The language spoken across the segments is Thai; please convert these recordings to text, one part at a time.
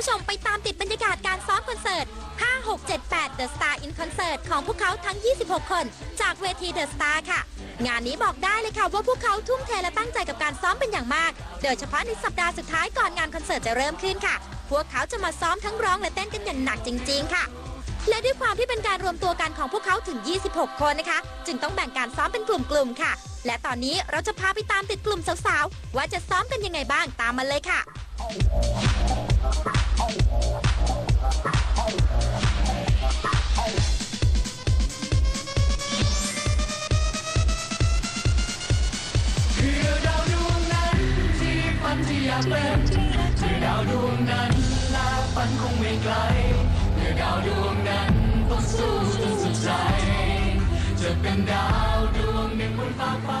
ผู้ชมไปตามติดบรรยากาศการซ้อมคอนเสิร์ต 5 6 7 8 The Star in Concert ของพวกเขาทั้ง 26 คน จากเวที The Star ค่ะ งานนี้บอกได้เลยค่ะว่าพวกเขาทุ่มเทและตั้งใจกับการซ้อมเป็นอย่างมาก โดยเฉพาะในสัปดาห์สุดท้ายก่อนงานคอนเสิร์ตจะเริ่มขึ้นค่ะ พวกเขาจะมาซ้อมทั้งร้องและเต้นกันอย่างหนักจริง ๆ ค่ะและด้วยความที่เป็นการรวมตัวกันของพวกเขาถึง 26 คนนะคะ จึงต้องแบ่งการซ้อมเป็นกลุ่มๆ ค่ะ และตอนนี้เราจะพาไปตามติดกลุ่มสาวๆ ว่าจะซ้อมกันยังไงบ้างตามมาเลยค่ะ คือดาวดวงนั้นที่ฝันที่อยากเป็นคือดาวดวงนั้นและฝันคงไม่ไกลคือดาวดวงนั้นต้องสู้จนสุดใจ จะเป็นดาวดวงหนึ่งบนฟ้าฟ้า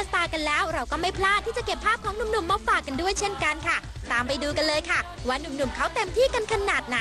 ดอะสตาร์กันแล้ว เราก็ไม่พลาดที่จะเก็บภาพของหนุ่มๆมาฝากกันด้วยเช่นกันค่ะ ตามไปดูกันเลยค่ะ ว่าหนุ่มๆเขาเต็มที่กันขนาดไหน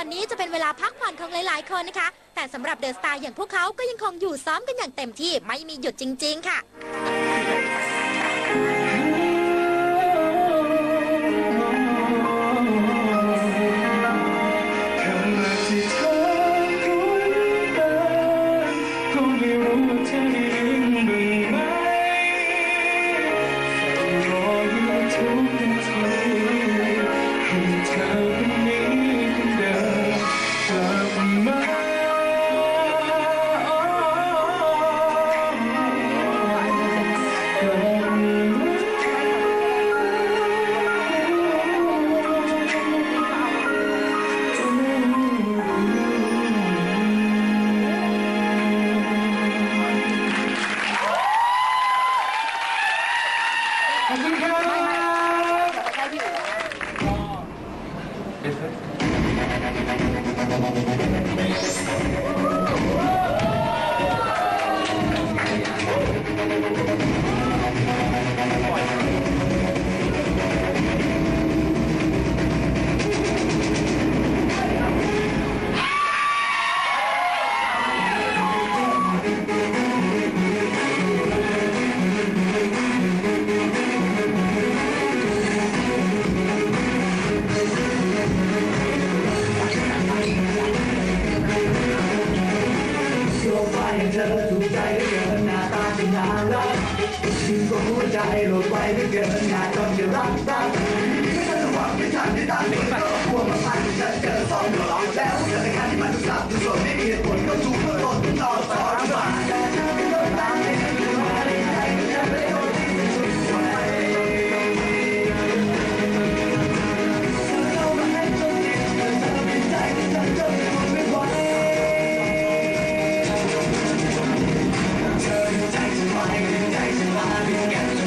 อนนี้จะเป็นเวลาพักผ่อนของหลาย ๆ คนนะคะ แต่สำหรับเดอะสตาร์อย่างพวกเขาก็ยังคงอยู่ซ้อมกันอย่างเต็มที่ไม่มีหยุดจริง ๆ ค่ะ น่ารักยิ่งกว่าหัวใจหลกไฟเหลือเกินงานต้องจะรักรักไม่ทันระวังไม่ทันที่ตาเหลือก็กลัวมาพันจะเจอซ่อนหัวงแล้วเจอในการที่มันสับสนไม่มีเหตุผลก็ถูก ข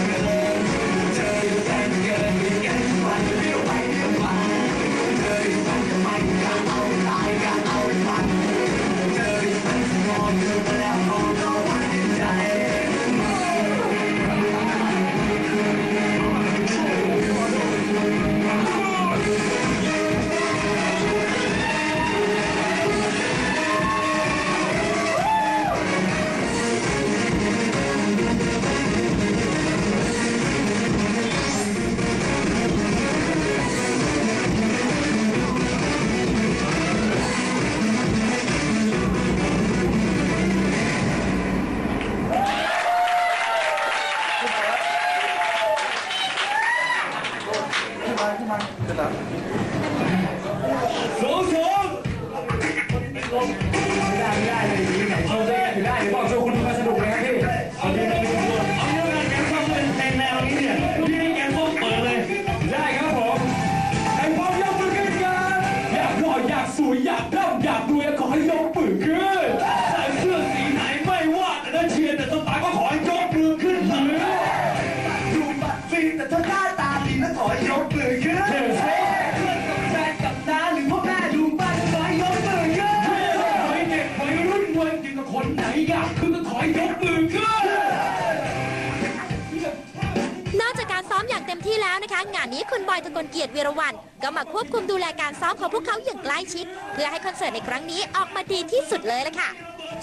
คุณบอยทะกลเกียรติวีรวันก็มาควบคุมดูแลการซ้อมของพวกเขาอย่างใกล้ชิด เพื่อให้คอนเสิร์ตในครั้งนี้ออกมาดีที่สุดเลยละค่ะ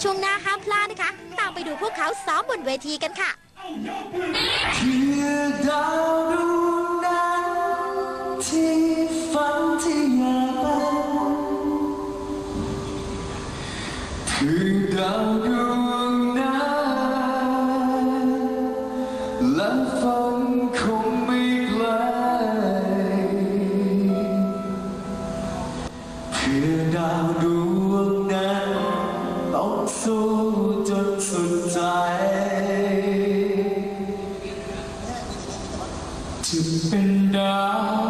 ช่วงหน้าห้ามพลาดนะคะ ตามไปดูพวกเขาซ้อมบนเวทีกันค่ะเพื่อดาวดวงนั้นที่ฝันที่อยากเป็นคือดาวดวง เพื่อดาวดวงนั้นต้องสู้จนสุดใจจะเป็นดาว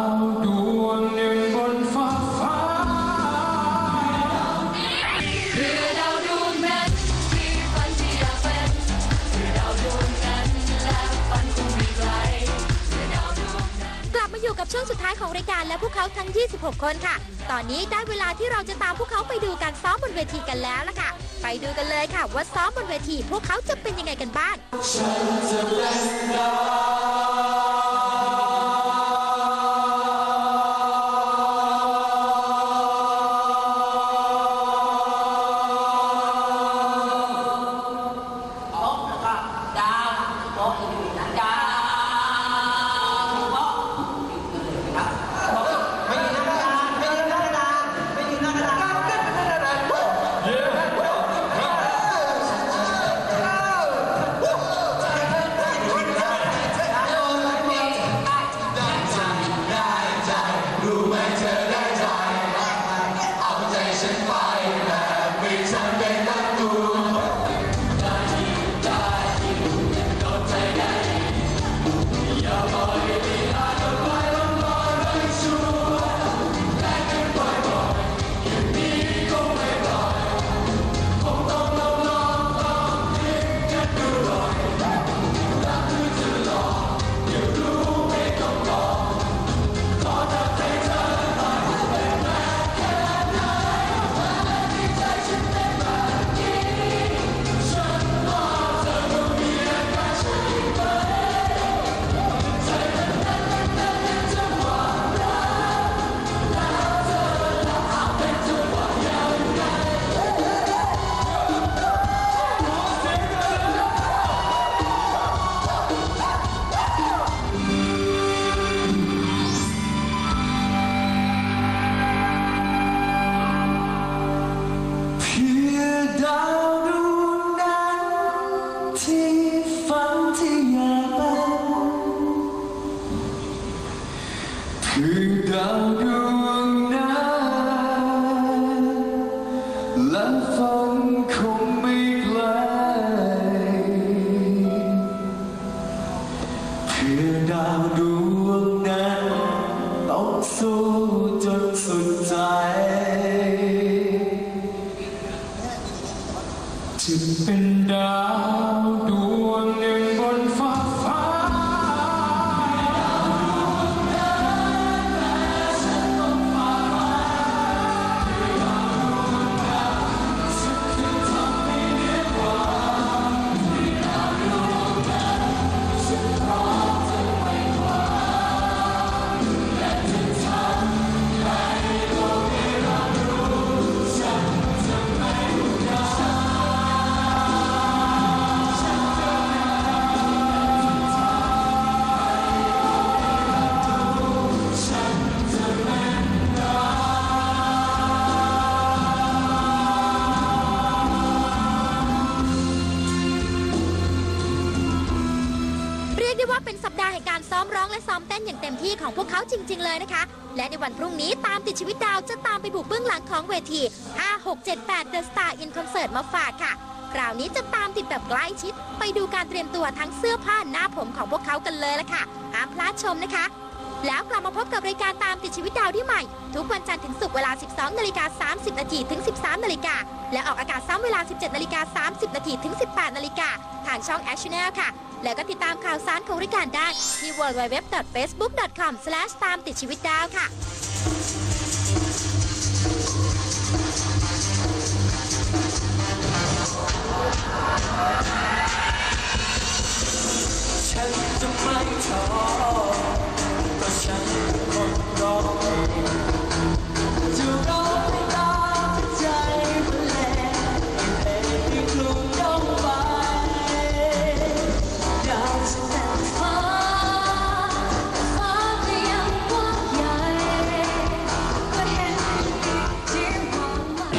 ดว ช่วงสุดท้ายของรายการและพวกเขาทั้ง 26 คนค่ะ ตอนนี้ได้เวลาที่เราจะตามพวกเขาไปดูการซ้อมบนเวทีกันแล้วล่ะค่ะ ไปดูกันเลยค่ะ ว่าซ้อมบนเวทีพวกเขาจะเป็นยังไงกันบ้าง ดาวดวงนั้นต้องสู้จนสุดใจ จะเป็นดาว อมร้องและซ้อมเต้นอย่างเต็มที่ของพวกเขาจริง ๆ เลยนะคะ และในวันพรุ่งนี้ตามติดชีวิตดาวจะตามไปบุกเบื้องหลังของเวที 5 6 7 8 The Star in Concert มาฝากค่ะ คราวนี้จะตามติดแบบใกล้ชิด ไปดูการเตรียมตัวทั้งเสื้อผ้าหน้าผมของพวกเขากันเลยละค่ะห้ามพลาดชมนะคะ แล้วกลับมาพบกับรายการตามติดชีวิตดาวที่ใหม่ ทุกวันจันทร์ถึงศุกร์เวลา 12นาฬิกา30นาทีถึง 13นาฬิกาและออกอากาศซ้ำเวลา 17นาฬิกา30นาทีถึง 18นาฬิกาทางช่อง a c t i o n ค่ะ แล้วก็ติดตามข่าวสารของริการได้ที่ www.facebook.com/ ตามติดชีวิตดาวค่ะ